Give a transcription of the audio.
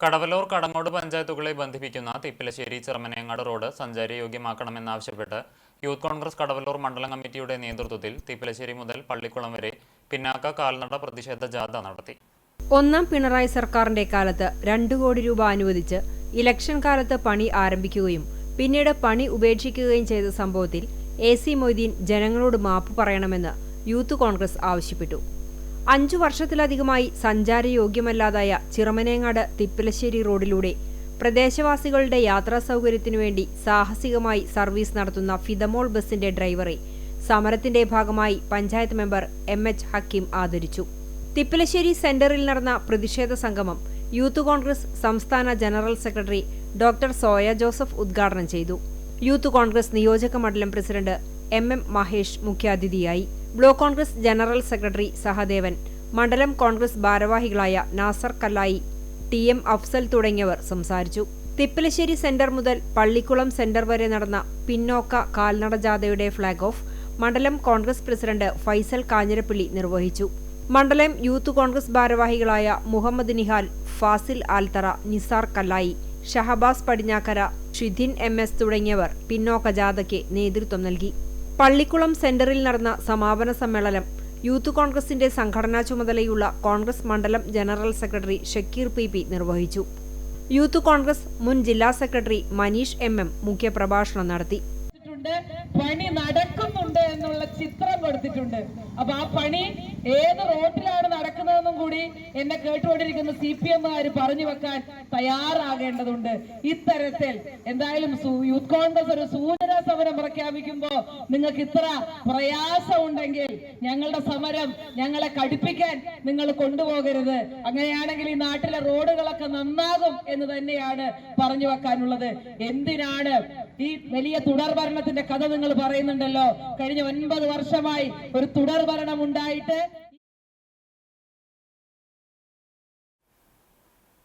കടവലൂർ കടങ്ങോട് പഞ്ചായത്തുകളെ ബന്ധിപ്പിക്കുന്ന തിപ്പിലശ്ശേരി ചെറുമനേങ്ങാട് റോഡ് സഞ്ചാരയോഗ്യമാക്കണമെന്നാവശ്യപ്പെട്ട് യൂത്ത് കോൺഗ്രസ് കടവലൂർ മണ്ഡലം കമ്മിറ്റിയുടെ നേതൃത്വത്തിൽ തിപ്പിലശ്ശേരി മുതൽ പള്ളിക്കുളം വരെ പിന്നാക്ക കാൽനട പ്രതിഷേധ ജാഥ നടത്തി. ഒന്നാം പിണറായി സർക്കാരിന്റെ കാലത്ത് രണ്ടു കോടി രൂപ അനുവദിച്ച് ഇലക്ഷൻ കാലത്ത് പണി ആരംഭിക്കുകയും പിന്നീട് പണി ഉപേക്ഷിക്കുകയും ചെയ്ത സംഭവത്തിൽ എ സി മൊയ്തീൻ ജനങ്ങളോട് മാപ്പ് പറയണമെന്ന് യൂത്ത് കോൺഗ്രസ് ആവശ്യപ്പെട്ടു. അഞ്ചു വർഷത്തിലധികമായി സഞ്ചാരയോഗ്യമല്ലാതായ ചിറമനേങ്ങാട് തിപ്പലശ്ശേരി റോഡിലൂടെ പ്രദേശവാസികളുടെ യാത്രാ സൗകര്യത്തിനു വേണ്ടി സാഹസികമായി സർവീസ് നടത്തുന്ന ഫിദമോൾ ബസിന്റെ ഡ്രൈവറെ സമരത്തിന്റെ ഭാഗമായി panchayat member M H Hakeem ആദരിച്ചു. തിപ്പലശ്ശേരി സെന്ററിൽ നടന്ന പ്രതിഷേധ സംഗമം യൂത്ത് കോൺഗ്രസ് സംസ്ഥാന general secretary doctor Soya Joseph ഉദ്ഘാടനം ചെയ്തു. യൂത്ത് കോൺഗ്രസ് നിയോജക മണ്ഡലം പ്രസിഡന്റ് എം എം മഹേഷ് മുഖ്യാതിഥിയായി. Block Congress general secretary Sahadevan മണ്ഡലം കോൺഗ്രസ് ഭാരവാഹികളായ നാസർ കല്ലായി ടി എം അഫ്സൽ തുടങ്ങിയവർ സംസാരിച്ചു. തിപ്പലശ്ശേരി സെന്റർ മുതൽ പള്ളിക്കുളം സെന്റർ വരെ നടന്ന പിന്നോക്ക കാൽനട ജാഥയുടെ ഫ്ളാഗ് ഓഫ് മണ്ഡലം കോൺഗ്രസ് പ്രസിഡന്റ് ഫൈസൽ കാഞ്ഞിരപ്പള്ളി നിർവഹിച്ചു. മണ്ഡലം യൂത്ത് കോൺഗ്രസ് ഭാരവാഹികളായ മുഹമ്മദ് നിഹാൽ ഫാസിൽ ആൽത്തറ നിസാർ കല്ലായി ഷഹബാസ് പടിഞ്ഞാക്കര ഷിധിൻ എം എസ് തുടങ്ങിയവർ പിന്നോക്ക ജാഥയ്ക്ക് നേതൃത്വം നൽകി. പള്ളിക്കുളം സെന്ററിൽ നടന്ന സമാപന സമ്മേളനം യൂത്ത് കോൺഗ്രസിന്റെ സംഘടനാ ചുമതലയുള്ള കോൺഗ്രസ് മണ്ഡലം general secretary Shakir P P നിർവഹിച്ചു. യൂത്ത് കോൺഗ്രസ് മുൻ ജില്ലാ സെക്രട്ടറി മനീഷ് എം എം മുഖ്യപ്രഭാഷണം നടത്തി. പണി നടക്കുന്നുണ്ട് എന്നുള്ള ചിത്രം കൊടുത്തിട്ടുണ്ട് അപ്പൊ ആ പണി ഏത് റോട്ടിലാണ് നടക്കുന്നതെന്നും കൂടി എന്നെ കേട്ടുകൊണ്ടിരിക്കുന്ന സി പി എമ്മുകാർ പറഞ്ഞു വെക്കാൻ തയ്യാറാകേണ്ടതുണ്ട്. ഇത്തരത്തിൽ എന്തായാലും യൂത്ത് കോൺഗ്രസ് ഒരു സൂചന പ്രഖ്യാപിക്കുമ്പോ നിങ്ങൾക്ക് ഇത്ര പ്രയാസം ഉണ്ടെങ്കിൽ ഞങ്ങളുടെ സമരം ഞങ്ങളെ കടുപ്പിക്കാൻ നിങ്ങൾ കൊണ്ടുപോകരുത്. അങ്ങനെയാണെങ്കിൽ ഈ നാട്ടിലെ റോഡുകളൊക്കെ നന്നാകും എന്ന് തന്നെയാണ് പറഞ്ഞു വെക്കാനുള്ളത്. എന്തിനാണ് ഈ വലിയ തുടർ ഭരണത്തിന്റെ കഥ നിങ്ങൾ പറയുന്നുണ്ടല്ലോ? കഴിഞ്ഞ ഒൻപത് വർഷമായി ഒരു തുടർ ഭരണം ഉണ്ടായിട്ട്